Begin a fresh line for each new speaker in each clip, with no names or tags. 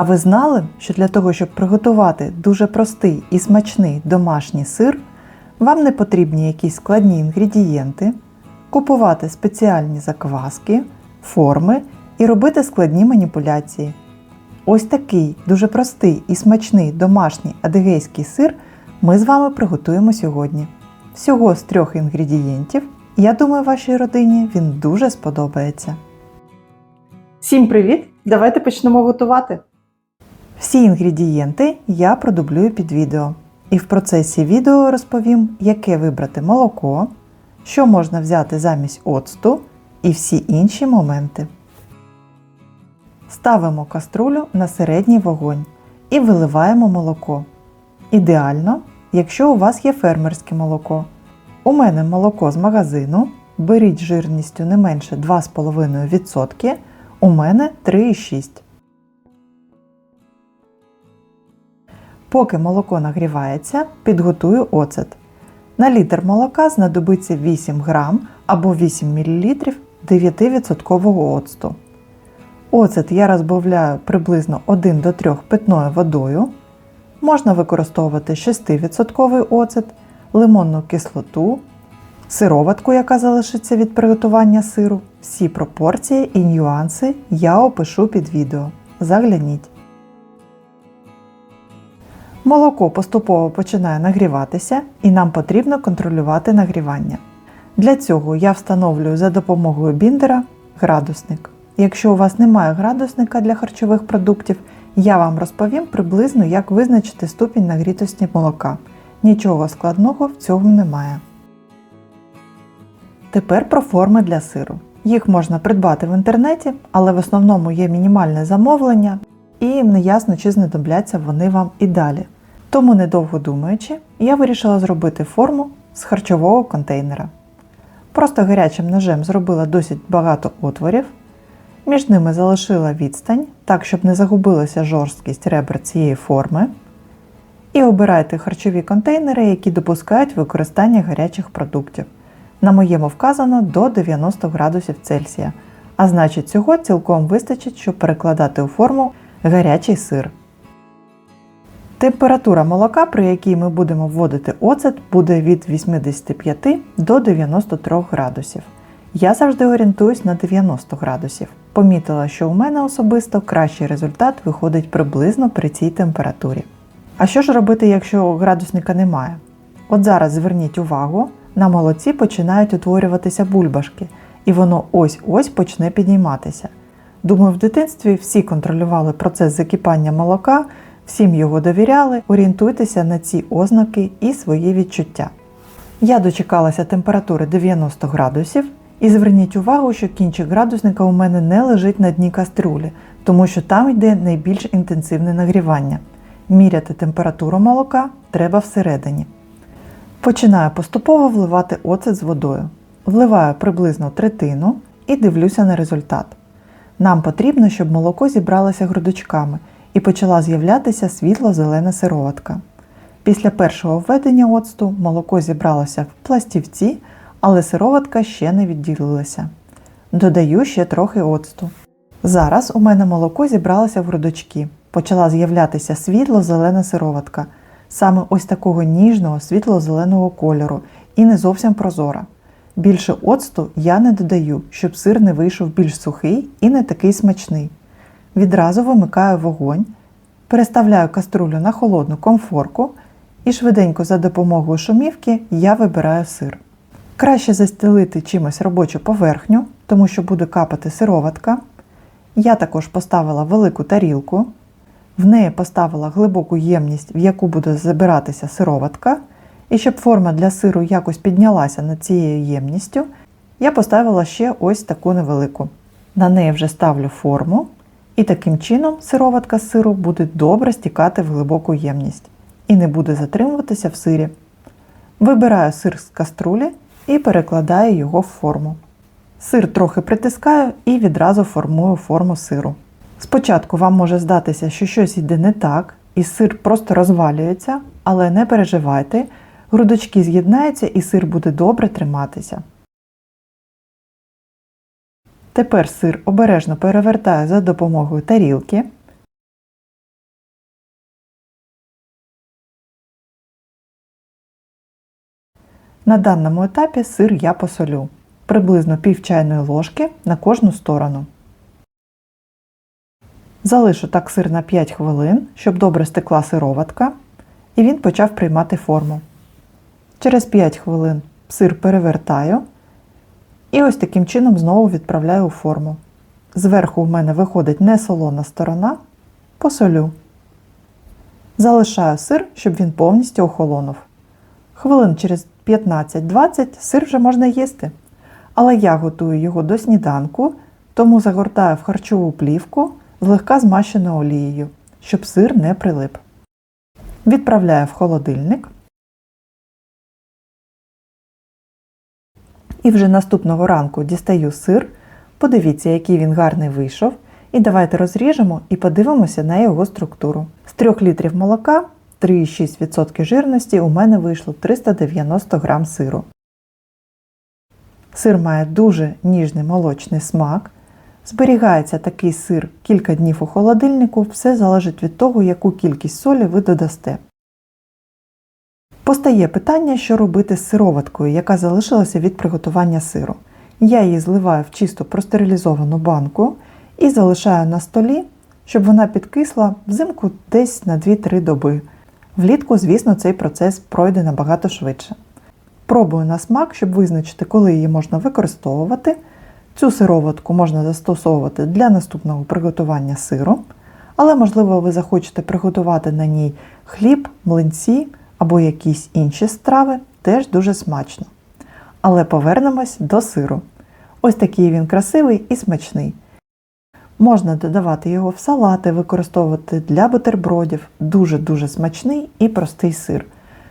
А ви знали, що для того, щоб приготувати дуже простий і смачний домашній сир, вам не потрібні якісь складні інгредієнти, купувати спеціальні закваски, форми і робити складні маніпуляції. Ось такий дуже простий і смачний домашній адигейський сир ми з вами приготуємо сьогодні. Всього з трьох інгредієнтів. Я думаю, вашій родині він дуже сподобається. Всім привіт! Давайте почнемо готувати. Всі інгредієнти я продублюю під відео. І в процесі відео розповім, яке вибрати молоко, що можна взяти замість оцту і всі інші моменти. Ставимо каструлю на середній вогонь і виливаємо молоко. Ідеально, якщо у вас є фермерське молоко. У мене молоко з магазину. Беріть жирністю не менше 2,5%, у мене 3,6%. Поки молоко нагрівається, підготую оцет. На літр молока знадобиться 8 грам або 8 мл 9% оцту. Оцет я розбавляю приблизно 1 до 3 питною водою. Можна використовувати 6% оцет, лимонну кислоту, сироватку, яка залишиться від приготування сиру. Всі пропорції і нюанси я опишу під відео. Загляніть. Молоко поступово починає нагріватися і нам потрібно контролювати нагрівання. Для цього я встановлюю за допомогою біндера градусник. Якщо у вас немає градусника для харчових продуктів, я вам розповім приблизно, як визначити ступінь нагрітості молока. Нічого складного в цьому немає. Тепер про форми для сиру. Їх можна придбати в інтернеті, але в основному є мінімальне замовлення, і неясно, чи знадобляться вони вам і далі. Тому, недовго думаючи, я вирішила зробити форму з харчового контейнера. Просто гарячим ножем зробила досить багато отворів, між ними залишила відстань, так, щоб не загубилася жорсткість ребер цієї форми. І обирайте харчові контейнери, які допускають використання гарячих продуктів. На моєму вказано до 90 градусів Цельсія, а значить цього цілком вистачить, щоб перекладати у форму гарячий сир. Температура молока, при якій ми будемо вводити оцет, буде від 85 до 93 градусів. Я завжди орієнтуюсь на 90 градусів. Помітила, що у мене особисто кращий результат виходить приблизно при цій температурі. А що ж робити, якщо градусника немає? От зараз зверніть увагу, на молоці починають утворюватися бульбашки, і воно ось-ось почне підніматися. Думаю, в дитинстві всі контролювали процес закипання молока, всім його довіряли, орієнтуйтеся на ці ознаки і свої відчуття. Я дочекалася температури 90 градусів і зверніть увагу, що кінчик градусника у мене не лежить на дні кастрюлі, тому що там йде найбільш інтенсивне нагрівання. Міряти температуру молока треба всередині. Починаю поступово вливати оцет з водою. Вливаю приблизно третину і дивлюся на результат. Нам потрібно, щоб молоко зібралося грудочками і почала з'являтися світло-зелена сироватка. Після першого введення оцту молоко зібралося в пластівці, але сироватка ще не відділилася. Додаю ще трохи оцту. Зараз у мене молоко зібралося в грудочки. Почала з'являтися світло-зелена сироватка, саме ось такого ніжного світло-зеленого кольору і не зовсім прозора. Більше оцту я не додаю, щоб сир не вийшов більш сухий і не такий смачний. Відразу вимикаю вогонь, переставляю каструлю на холодну комфорку і швиденько за допомогою шумівки я вибираю сир. Краще застелити чимось робочу поверхню, тому що буде капати сироватка. Я також поставила велику тарілку, в неї поставила глибоку ємність, в яку буде забиратися сироватка. І щоб форма для сиру якось піднялася над цією ємністю, я поставила ще ось таку невелику. На неї вже ставлю форму, і таким чином сироватка з сиру буде добре стікати в глибоку ємність і не буде затримуватися в сирі. Вибираю сир з каструлі і перекладаю його в форму. Сир трохи притискаю і відразу формую форму сиру. Спочатку вам може здатися, що щось йде не так, і сир просто розвалюється, але не переживайте, грудочки з'єднаються і сир буде добре триматися. Тепер сир обережно перевертаю за допомогою тарілки. На даному етапі сир я посолю приблизно пів чайної ложки на кожну сторону. Залишу так сир на 5 хвилин, щоб добре стекла сироватка, і він почав приймати форму. Через 5 хвилин сир перевертаю і ось таким чином знову відправляю у форму. Зверху в мене виходить не солона сторона, посолю. Залишаю сир, щоб він повністю охолонув. Хвилин через 15-20 сир вже можна їсти. Але я готую його до сніданку, тому загортаю в харчову плівку, злегка змащену олією, щоб сир не прилип. Відправляю в холодильник. І вже наступного ранку дістаю сир. Подивіться, який він гарний вийшов. І давайте розріжемо і подивимося на його структуру. З 3 літрів молока 3,6% жирності у мене вийшло 390 г сиру. Сир має дуже ніжний молочний смак. Зберігається такий сир кілька днів у холодильнику, все залежить від того, яку кількість солі ви додасте. Постає питання, що робити з сироваткою, яка залишилася від приготування сиру. Я її зливаю в чисто простерилізовану банку і залишаю на столі, щоб вона підкисла взимку десь на 2-3 доби. Влітку, звісно, цей процес пройде набагато швидше. Пробую на смак, щоб визначити, коли її можна використовувати. Цю сироватку можна застосовувати для наступного приготування сиру, але, можливо, ви захочете приготувати на ній хліб, млинці або якісь інші страви, теж дуже смачно. Але повернемось до сиру. Ось такий він красивий і смачний. Можна додавати його в салати, використовувати для бутербродів. Дуже-дуже смачний і простий сир.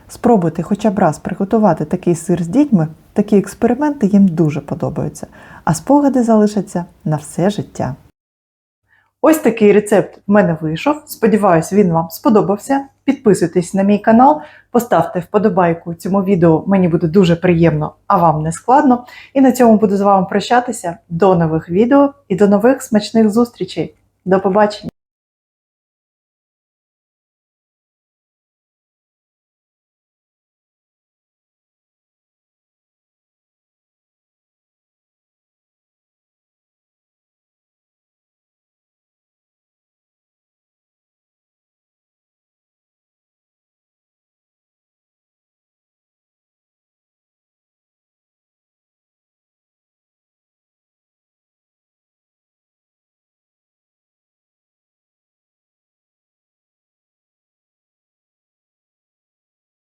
Спробуйте хоча б раз приготувати такий сир з дітьми, такі експерименти їм дуже подобаються, а спогади залишаться на все життя. Ось такий рецепт в мене вийшов. Сподіваюсь, він вам сподобався. Підписуйтесь на мій канал, поставте вподобайку цьому відео, мені буде дуже приємно, а вам не складно. І на цьому буду з вами прощатися. До нових відео і до нових смачних зустрічей. До побачення!